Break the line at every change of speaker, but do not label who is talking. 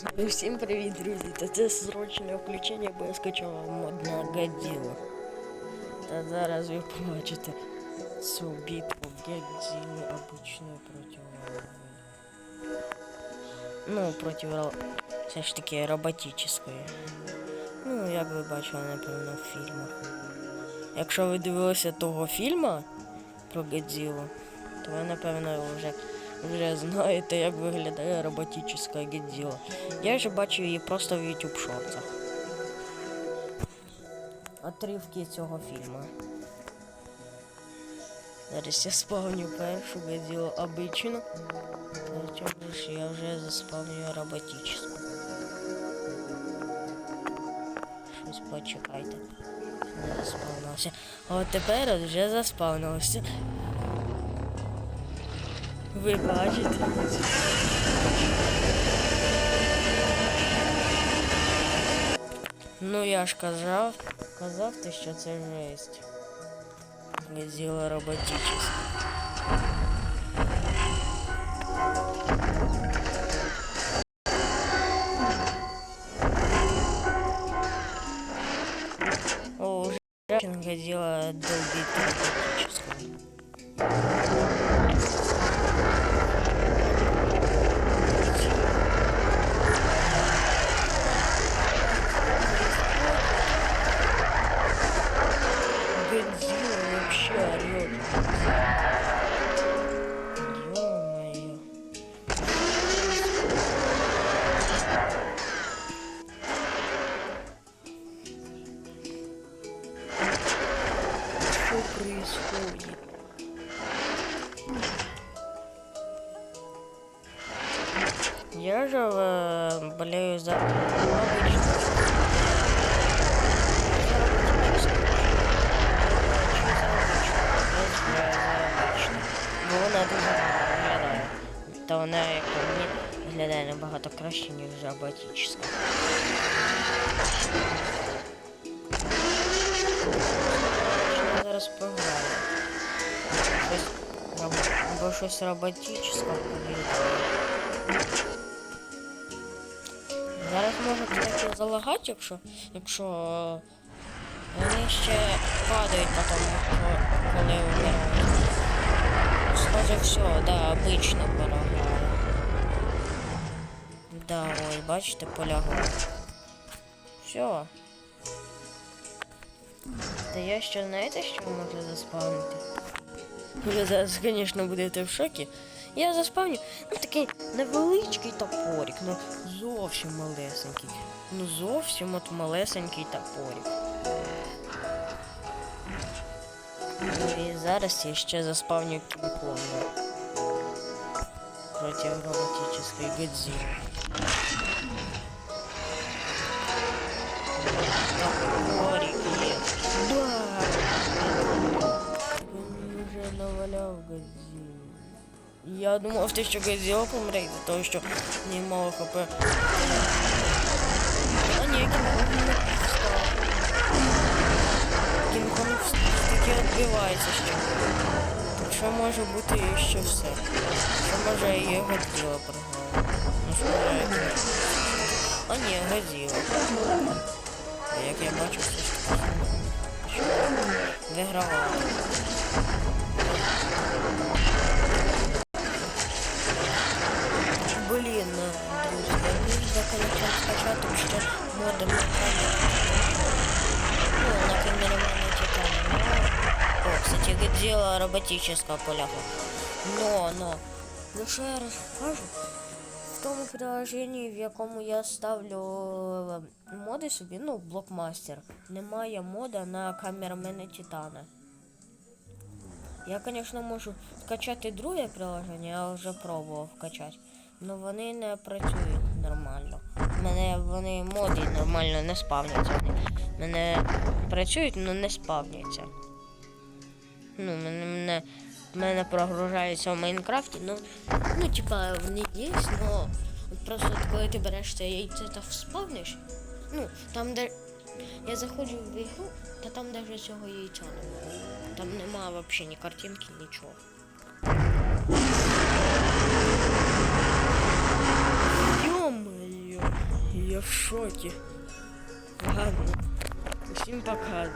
Всім привіт, друзі! Та це срочне включення, бо я скачав мод на Годзиллу. Та зараз ви побачите цю битву Годзилли обычную проти Ну, проти все ж таки роботическої. Ну, як ви бачили, напевно, в фільмах. Якщо ви дивилися того фільму про Годзиллу, то ви, напевно, вже, вже знаєте, як виглядає роботическа Годзилла. Я ж бачив її просто в YouTube шортах. Отривки цього фільму. Зараз я спавню першу Годзиллу обичну. Потім ж я вже заспавнюю роботическу. Щось почекайте. Не заспавнився. А от тепер вже заспавнився. Ви бачите? Ну я ж казав, казав ти, що це жесть. Годзилла роботическа. О, уже Годзилла долбит роботическую. Я же э, болею за обычную Бо вона дуже гарно виглядає. Та вона, як по мені, виглядає набагато краще, ніж роботическа. Я зараз пограю. Щось, роб- або щось роботическе виглядає. Зараз може, кстати, залагати, якщо, якщо вони ще падають потом, коли вмирають. Схоже, все, да, обично полагає. Да, ой, бачите, полягло. Все. Та я ще знаєте, що можу заспавнити? Ви зараз, звісно, будете в шокі. Я заспавню, ну такий невеличкий топорик, ну зовсім малесенький. Ну зовсім от малесенький топорик. І зараз я ще заспавню Кінг-Конга. Проти роботической Годзиллы. Топорик Я думав, ти що Годзилла помре від того, що в мало хп. А ні, Кінг-Конг не встав. Кінг-Конг таки відбивається ще. Що може бути ще все. Що може і Годзилла програла. Ну що може. А ні, Годзилла. Як я бачу, все ж таки. Вигравала. Блін, друзі, мені закончив скачати ще модом на камеру. Ну, на камере мене титана. Но... О, кстати, Годзилла роботическая полягла. Но, но. Ну що я розкажу? В тому приложенні, в якому я ставлю е, моди собі, ну, блокмастер, немає мода на камерамена Титана. Я, звісно, можу скачати друге приложення, я вже пробував качати. Але вони не працюють нормально. У мене вони моди нормально не спавняться. Мене працюють, але не спавняться. Ну, мене, мене, мене прогружаються в Майнкрафті, ну, ну, типа, вони є, но от просто коли ти береш це яйце та вспавниш, ну, там де я заходжу в ігру, та там навіть цього яйця немає. Там нема взагалі ні картинки, нічого.
В шокі. Ладно. Усім пока.